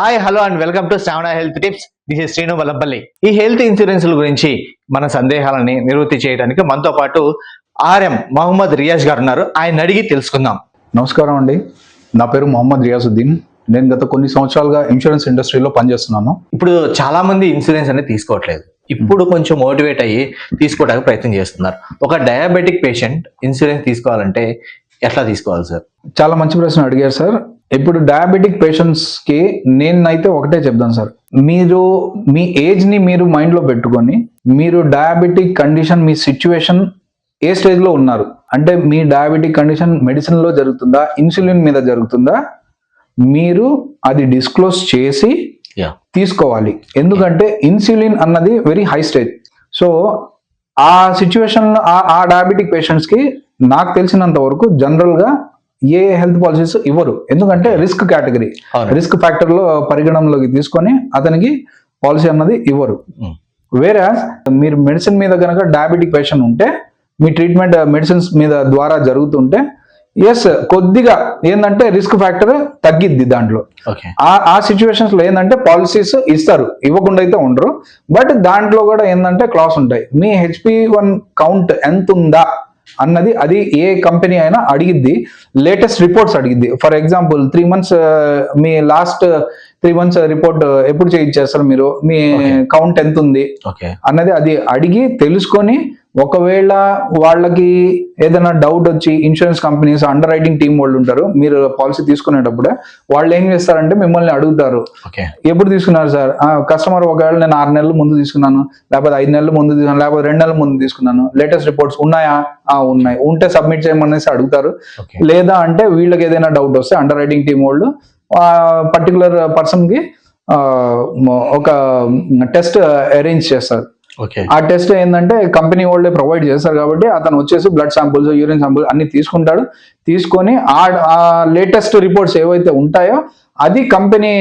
Hi hello and welcome to Shravana health tips this is Srinu Vallapalli ఈ health ఇన్సూరెన్స్ల గురించి మన సందేహాలని నివృత్తి చేయడానికి మనతో పాటు ఆర్ఎం మహమ్మద్ రియాజ్ గారు ఉన్నారు. ఆయన అడిగి తెలుసుకుందాం. నమస్కారం అండి. నా పేరు మొహమ్మద్ రియాజుద్దీన్ నేను గత కొన్ని సంవత్సరాలుగా ఇన్సూరెన్స్ ఇండస్ట్రీలో పనిచేస్తున్నాను. ఇప్పుడు చాలా మంది ఇన్సూరెన్స్ అనేది తీసుకోవట్లేదు. ఇప్పుడు కొంచెం మోటివేట్ అయ్యి తీసుకోవడానికి ప్రయత్నం చేస్తున్నారు. ఒక డయాబెటిక్ పేషెంట్ ఇన్సూరెన్స్ తీసుకోవాలంటే ఎట్లా తీసుకోవాలి సార్ చాలా మంచి ప్రశ్న అడిగారు సార్ ఇప్పుడు డయాబెటిక్ పేషెంట్స్కి నేనైతే ఒకటే చెప్తాను సార్. మీరు మీ ఏజ్ని మీరు మైండ్లో పెట్టుకొని మీరు డయాబెటిక్ కండిషన్ మీ సిచ్యువేషన్ ఏ స్టేజ్లో ఉన్నారు? అంటే మీ డయాబెటిక్ కండిషన్ మెడిసిన్లో జరుగుతుందా? ఇన్సులిన్ మీద జరుగుతుందా? మీరు అది డిస్క్లోజ్ చేసి తీసుకోవాలి. ఎందుకంటే ఇన్సులిన్ అన్నది వెరీ హై స్టేజ్ సో ఆ సిచ్యువేషన్ ఆ డయాబెటిక్ పేషెంట్స్కి నాకు తెలిసినంత వరకు జనరల్గా ఏ హెల్త్ పాలసీస్ ఇవ్వరు. ఎందుకంటే రిస్క్ కేటగిరీ. రిస్క్ ఫ్యాక్టర్లో పరిగణనలోకి తీసుకొని అతనికి పాలసీ అన్నది ఇవ్వరు. వేరే మీరు మెడిసిన్ మీద కనుక డయాబెటిక్ పేషెంట్ ఉంటే మీ ట్రీట్మెంట్ మెడిసిన్స్ మీద ద్వారా జరుగుతుంటే ఎస్ కొద్దిగా ఏంటంటే రిస్క్ ఫ్యాక్టర్ తగ్గిద్ది దాంట్లో. ఆ సిచ్యువేషన్స్లో ఏంటంటే పాలసీస్ ఇస్తారు. ఇవ్వకుండా అయితే ఉండరు. బట్ దాంట్లో కూడా ఏంటంటే క్లాస్ ఉంటాయి. మీ హెచ్పి వన్ కౌంట్ ఎంత ఉందా అన్నది అది ఏ కంపెనీ అయినా అడిగిద్ది లేటెస్ట్ రిపోర్ట్స్ అడిగిద్ది. ఫర్ ఎగ్జాంపుల్ త్రీ మంత్స్ మీ లాస్ట్ త్రీ మంత్స్ రిపోర్ట్ ఎప్పుడు చేయించేస్తారు మీరు? మీ. కౌంట్ ఎంత ఉంది ఓకే అన్నది అది అడిగి తెలుసుకొని ఒకవేళ వాళ్ళకి ఏదైనా డౌట్ వచ్చి insurance companies underwriting team వాళ్ళు ఉంటారు మీరు పాలసీ తీసుకునేటప్పుడే వాళ్ళు ఏం చేస్తారంటే మిమ్మల్ని అడుగుతారు. ఎప్పుడు తీసుకున్నారు సార్? కస్టమర్ ఒకవేళ నేను ఆరు నెలల ముందు తీసుకున్నాను లేకపోతే ఐదు నెలల ముందు తీసుకున్నాను లేకపోతే రెండు నెలల ముందు తీసుకున్నాను లేటెస్ట్ రిపోర్ట్స్ ఉన్నాయా? ఆ ఉన్నాయి. ఉంటే సబ్మిట్ చేయమనేసి అడుగుతారు. లేదా అంటే వీళ్ళకి ఏదైనా డౌట్ వస్తే అండర్ రైటింగ్ టీం వాళ్ళు పర్టికులర్ పర్సన్కి ఒక టెస్ట్ అరేంజ్ చేస్తారు. ఆ టెస్ట్ ఏంటంటే కంపెనీ వాళ్ళే ప్రొవైడ్ చేస్తారు కాబట్టి అతను వచ్చేసి బ్లడ్ శాంపుల్స్ యూరిన్ శాంపుల్స్ అన్ని తీసుకుంటాడు. తీసుకొని ఆ లేటెస్ట్ రిపోర్ట్స్ ఏవైతే ఉంటాయో అది కంపెనీ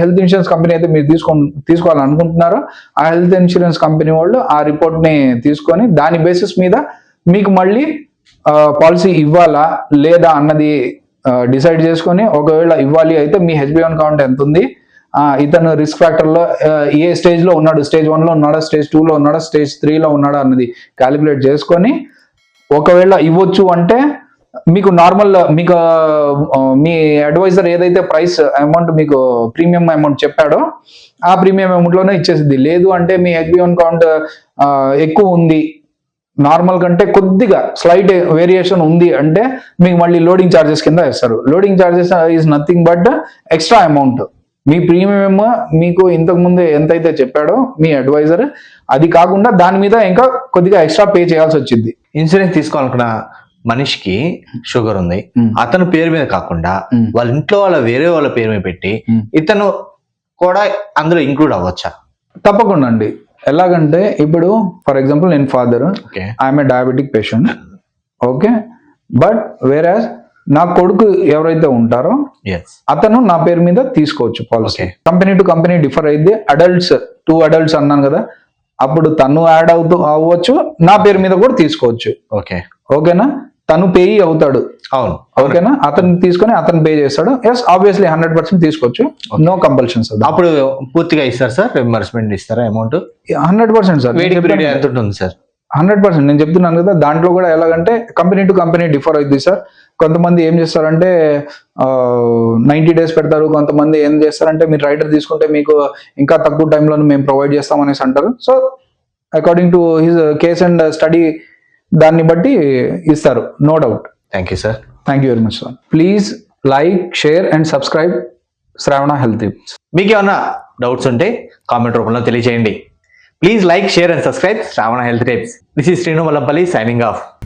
హెల్త్ ఇన్సూరెన్స్ కంపెనీ అయితే మీరు తీసుకో తీసుకోవాలనుకుంటున్నారో ఆ హెల్త్ ఇన్సూరెన్స్ కంపెనీ వాళ్ళు ఆ రిపోర్ట్ని తీసుకొని దాని బేసిస్ మీద మీకు మళ్ళీ పాలసీ ఇవ్వాలా లేదా అన్నది డిసైడ్ చేసుకొని ఒకవేళ ఇవ్వాలి అయితే మీ హెచ్బి వన్ ఎంత ఉంది ఇతను రిస్క్ ఫ్యాక్టర్లో ఏ స్టేజ్లో ఉన్నాడు? స్టేజ్ వన్లో ఉన్నాడా? స్టేజ్ టూలో ఉన్నాడా? స్టేజ్ త్రీలో ఉన్నాడా అన్నది క్యాలిక్యులేట్ చేసుకొని ఒకవేళ ఇవ్వచ్చు అంటే మీకు నార్మల్ మీకు మీ అడ్వైజర్ ఏదైతే ప్రైస్ అమౌంట్ మీకు ప్రీమియం అమౌంట్ చెప్పాడో ఆ ప్రీమియం అమౌంట్లోనే ఇచ్చేసింది లేదు అంటే మీ హెచ్బి వన్ కౌంట్ ఎక్కువ ఉంది. నార్మల్ కంటే కొద్దిగా స్లైట్ వేరియేషన్ ఉంది అంటే మీకు మళ్ళీ లోడింగ్ ఛార్జెస్ కింద వేస్తారు. Loading charges is nothing but extra amount me premium మీకు ఇంతకు ముందు ఎంతైతే చెప్పాడో మీ అడ్వైజర్ అది కాకుండా దాని మీద ఇంకా కొద్దిగా ఎక్స్ట్రా పే చేయాల్సి వచ్చింది. ఇన్సూరెన్స్ తీసుకోవాలనుకున్న మనిషికి షుగర్ ఉంది. Mm. అతను పేరు మీద కాకుండా Mm. వాళ్ళ ఇంట్లో వాళ్ళ వేరే వాళ్ళ పేరు మీద పెట్టి Mm. ఇతను కూడా అందులో ఇంక్లూడ్ అవ్వచ్చా? తప్పకుండా అండి. ఎలాగంటే ఇప్పుడు ఫర్ ఎగ్జాంపుల్ నేను father I'm a diabetic patient okay but వేరే నా కొడుకు ఎవరైతే ఉంటారో అతను నా పేరు మీద తీసుకోవచ్చు policy. Company to company differ అయితే అడల్ట్స్ టూ అడల్ట్స్ అన్నాను కదా అప్పుడు తను యాడ్ అవుతూ అవ్వచ్చు నా పేరు మీద కూడా తీసుకోవచ్చు. ఓకే ఓకేనా? తను పేయి అవుతాడు. అవును. ఓకేనా? అతను తీసుకొని అతను పే చేస్తాడు. ఎస్ ఆబ్వియస్లీ హండ్రెడ్ పర్సెంట్ తీసుకోవచ్చు. నో కంపల్షన్స్ అప్పుడు పూర్తిగా ఇస్తారు సార్ రిమర్స్మెంట్ ఇస్తారా అమౌంట్ హండ్రెడ్ పర్సెంట్ సార్ ఎంత ఉంటుంది సార్ హండ్రెడ్ పర్సెంట్. నేను చెప్తున్నాను కదా దాంట్లో కూడా ఎలాగంటే కంపెనీ టు కంపెనీ డిఫర్ అవుతుంది సార్. కొంతమంది ఏం చేస్తారంటే నైంటీ డేస్ పెడతారు కొంతమంది ఏం చేస్తారంటే మీరు రైడర్ తీసుకుంటే మీకు ఇంకా తక్కువ టైంలో మేము ప్రొవైడ్ చేస్తాం అనేసి అంటారు. So according to his case and study దాన్ని బట్టి ఇస్తారు no doubt thank you sir thank you very much sir please like share and subscribe Shravana health tips మీకు ఏమన్నా డౌట్స్ ఉంటే కామెంట్ రూపంలో తెలియజేయండి Please like, share and subscribe Shravana Health Tips. This is Srinu Malampalli signing off.